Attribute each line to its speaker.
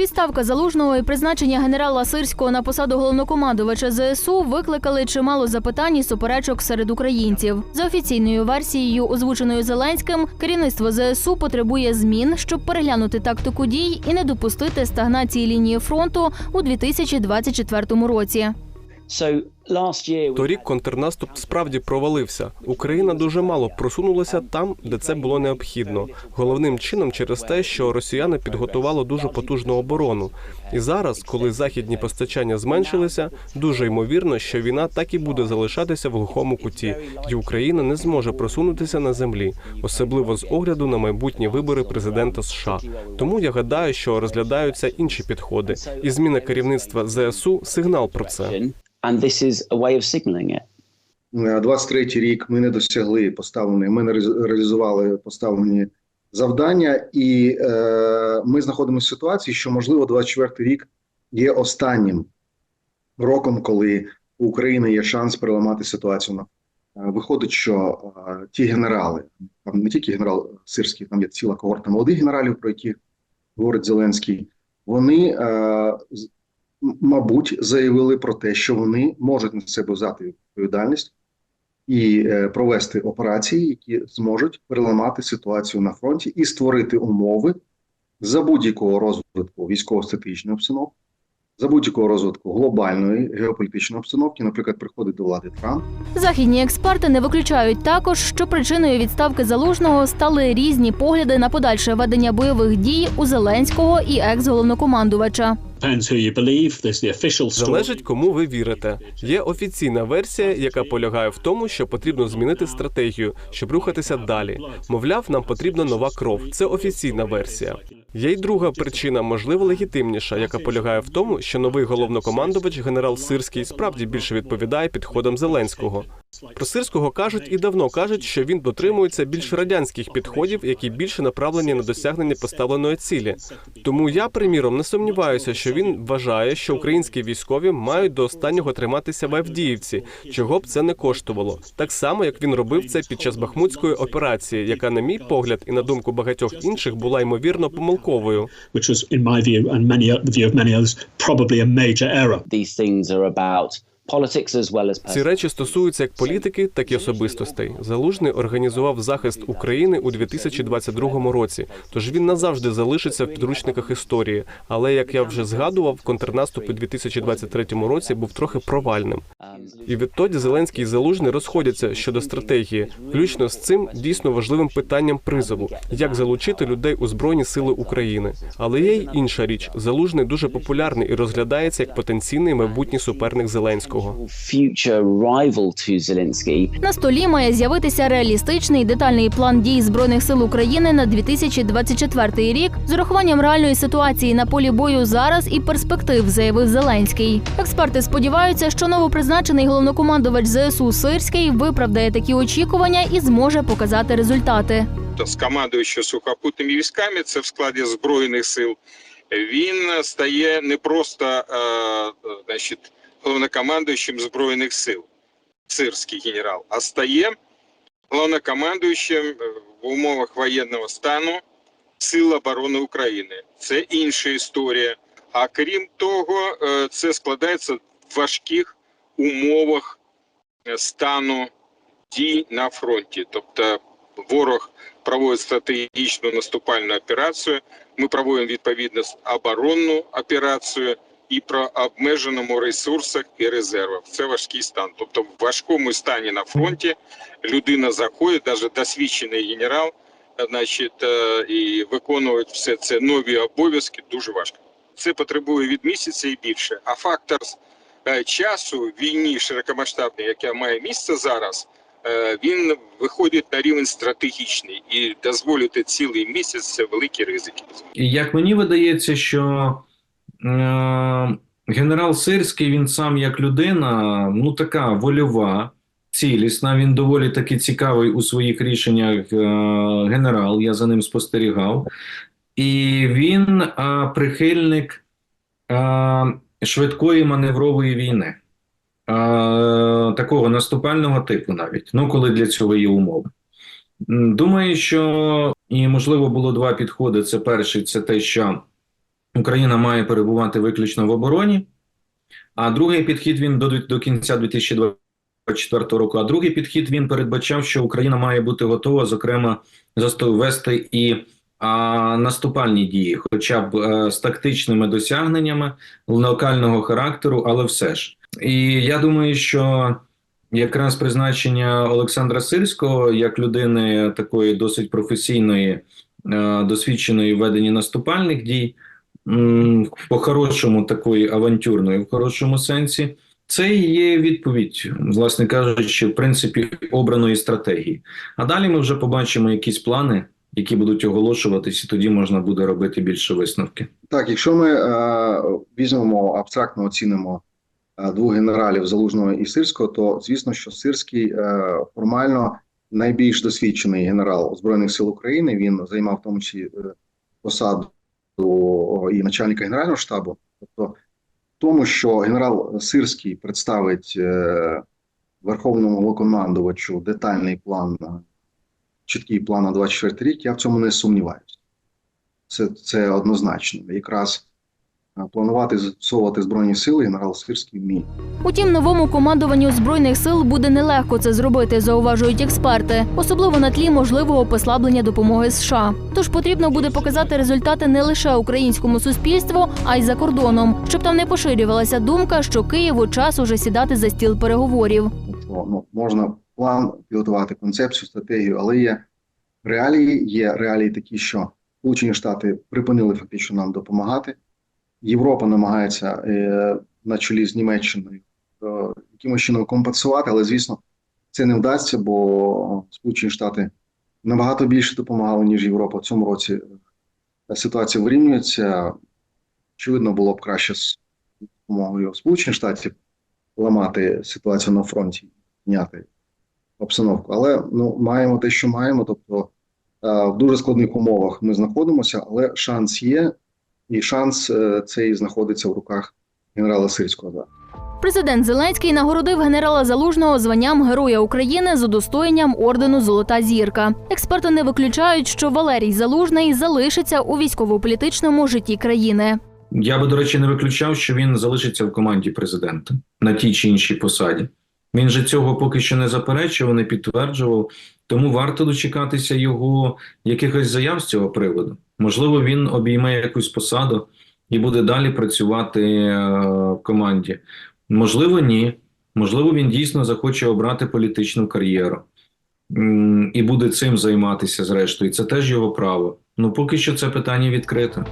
Speaker 1: Відставка залужного і призначення генерала Сирського на посаду головнокомандувача ЗСУ викликали чимало запитань і суперечок серед українців. За офіційною версією, озвученою Зеленським, керівництво ЗСУ потребує змін, щоб переглянути тактику дій і не допустити стагнації лінії фронту у 2024 році.
Speaker 2: Торік контрнаступ справді провалився. Україна дуже мало просунулася там, де це було необхідно. Головним чином через те, що росіяни підготували дуже потужну оборону. І зараз, коли західні постачання зменшилися, дуже ймовірно, що війна так і буде залишатися в глухому куті, і Україна не зможе просунутися на землі, особливо з огляду на майбутні вибори президента США. Тому я гадаю, що розглядаються інші підходи, і зміна керівництва ЗСУ сигнал про це.
Speaker 3: And this is a way of signaling it.
Speaker 4: Е, 23-й рік ми не досягли поставлені, ми не реалізували поставлені завдання, і е, ми знаходимося в ситуації, що можливо 24-й рік є останнім роком, коли у України є шанс переламати ситуацію. Е, Виходить, що е, ті генерали, там не тільки генерал Сирський, там є ціла когорта молодих генералів, про які говорить Зеленський. Вони е, мабуть, заявили про те, що вони можуть на себе взяти відповідальність і е, провести операції, які зможуть переламати ситуацію на фронті і створити умови за будь-якого розвитку військово-стратегічної обстановки, за будь-якого розвитку глобальної геополітичної обстановки, наприклад, приходить до влади Трамп.
Speaker 1: Західні експерти не виключають також, що причиною відставки залужного стали різні погляди на подальше ведення бойових дій у Зеленського і екс-головнокомандувача.
Speaker 2: Залежить, кому ви вірите. Є офіційна версія, яка полягає в тому, що потрібно змінити стратегію, щоб рухатися далі. Мовляв, нам потрібна нова кров. Це офіційна версія. Є й друга причина, можливо, легітимніша, яка полягає в тому, що новий головнокомандувач генерал Сирський справді більше відповідає підходам Зеленського. Про Сирського кажуть і давно кажуть, що він дотримується більш радянських підходів, які більше направлені на досягнення поставленої цілі. Тому я, приміром, не сумніваюся, що він вважає, що українські військові мають до останнього триматися в Авдіївці, чого б це не коштувало. Так само, як він робив це під час Бахмутської операції, яка, на мій погляд, і на думку багатьох інших, була ймовірно помилковою.
Speaker 3: These things are about
Speaker 2: Ці речі стосуються як політики, так і особистостей. Залужний організував захист України у 2022 році. Тож він назавжди залишиться в підручниках історії. Але як я вже згадував, контрнаступ у 2023 році був трохи провальним. І відтоді Зеленський і Залужний розходяться щодо стратегії, включно з цим дійсно важливим питанням призову, як залучити людей у збройні сили України. Але є й інша річ: залужний дуже популярний і розглядається як потенційний майбутній суперник Зеленського.
Speaker 1: На столі має з'явитися реалістичний детальний план дій збройних сил України на 2024 рік з урахуванням реальної ситуації на полі бою зараз і перспектив, заявив Зеленський. Експерти сподіваються, що новопризначений головнокомандувач ЗСУ Сирський виправдає такі очікування і зможе показати результати.
Speaker 5: з командуючого сухопутними військами, це в складі збройних сил. Він стає не просто е, значить, головнокомандуючим збройних сил, сирський генерал, а стає головнокомандуючим е, в умовах воєнного стану Сил оборони України. Це інша історія. А крім того, е, це складається в важких умовах е, стану дій на фронті. Тобто ворог проводить стратегічну наступальну операцію. Ми проводимо відповідно оборонну операцію і про обмеженому ресурсах і резервах. Це важкий стан. Тобто, в важкому стані на фронті людина заходить, навіть досвідчений генерал, значить, е, і виконують все це нові обов'язки дуже важко. Це потребує від місяця і більше. А фактор часу в війні широкомасштабній, яка має місце зараз, е, він виходить на рівень стратегічний і дозволити цілий місяць це великі ризики.
Speaker 6: Як мені видається, що е, генерал Сирський, він сам як людина, ну така вольова, цілісна. Він доволі таки цікавий у своїх рішеннях е, генерал. Я за ним спостерігав. І він е, прихильник е, швидкої маневрової війни. Е, такого наступального типу навіть, ну коли для цього є умови. Думаю, що і можливо було два підходи. Це перший, це те, що Україна має перебувати виключно в обороні. А другий підхід він до, до кінця 2024 року. А другий підхід він передбачав, що Україна має бути готова, зокрема, вести і а, наступальні дії, хоча б е, з тактичними досягненнями локального характеру, але все ж. І я думаю, що якраз призначення Олександра Сирського як людини такої досить професійної, е, досвідченої в наступальних дій, м, по-хорошому такої авантюрної, в хорошому сенсі, це і є відповідь, власне кажучи, в принципі, обраної стратегії. А далі ми вже побачимо якісь плани, які будуть оголошуватись, і тоді можна буде робити більше висновки.
Speaker 4: Так, якщо ми е, візьмемо абстрактно оцінимо е, двох генералів Залужного і Сирського, то звісно, що Сирський е, формально найбільш досвідчений генерал Збройних сил України. Він займав в тому числі е, посаду і начальника генерального штабу. Тобто, тому, що генерал Сирський представить е, Верховному головнокомандувачу детальний план, чіткий план на 24 рік, я в цьому не сумніваюся. Це, це однозначно. Якраз е, планувати застосовувати збройні сили генерал Сирський вміє.
Speaker 1: Утім, новому командуванню збройних сил буде нелегко це зробити, зауважують експерти, особливо на тлі можливого послаблення допомоги США. Тож потрібно буде показати результати не лише українському суспільству, а й за кордоном, щоб там не поширювалася думка, що Києву час уже сідати за стіл переговорів.
Speaker 4: Ну, можна план підготувати концепцію, стратегію, але є реалії. Є реалії такі, що Сполучені Штати припинили фактично нам допомагати. Європа намагається е, на чолі з Німеччиною е, якимось чином компенсувати, але звісно, це не вдасться, бо Сполучені Штати набагато більше допомагали, ніж Європа. В цьому році е, ситуація вирівнюється. Очевидно, було б краще з допомогою Сполучених Штатів ламати ситуацію на фронті, міняти обстановку. Але ну маємо те, що маємо. Тобто е, в дуже складних умовах ми знаходимося, але шанс є, і шанс е, цей знаходиться в руках генерала Сирського. Да.
Speaker 1: Президент Зеленський нагородив генерала Залужного званням Героя України з удостоєнням ордену Золота зірка. Експерти не виключають, що Валерій Залужний залишиться у військово-політичному житті країни.
Speaker 6: Я би, до речі, не виключав, що він залишиться в команді президента на тій чи іншій посаді. Він же цього поки що не заперечував, не підтверджував, тому варто дочекатися його якихось заяв з цього приводу. Можливо, він обійме якусь посаду і буде далі працювати е, в команді. Можливо, ні. Можливо, він дійсно захоче обрати політичну кар'єру і буде цим займатися зрештою. Це теж його право. Ну поки що це питання відкрите.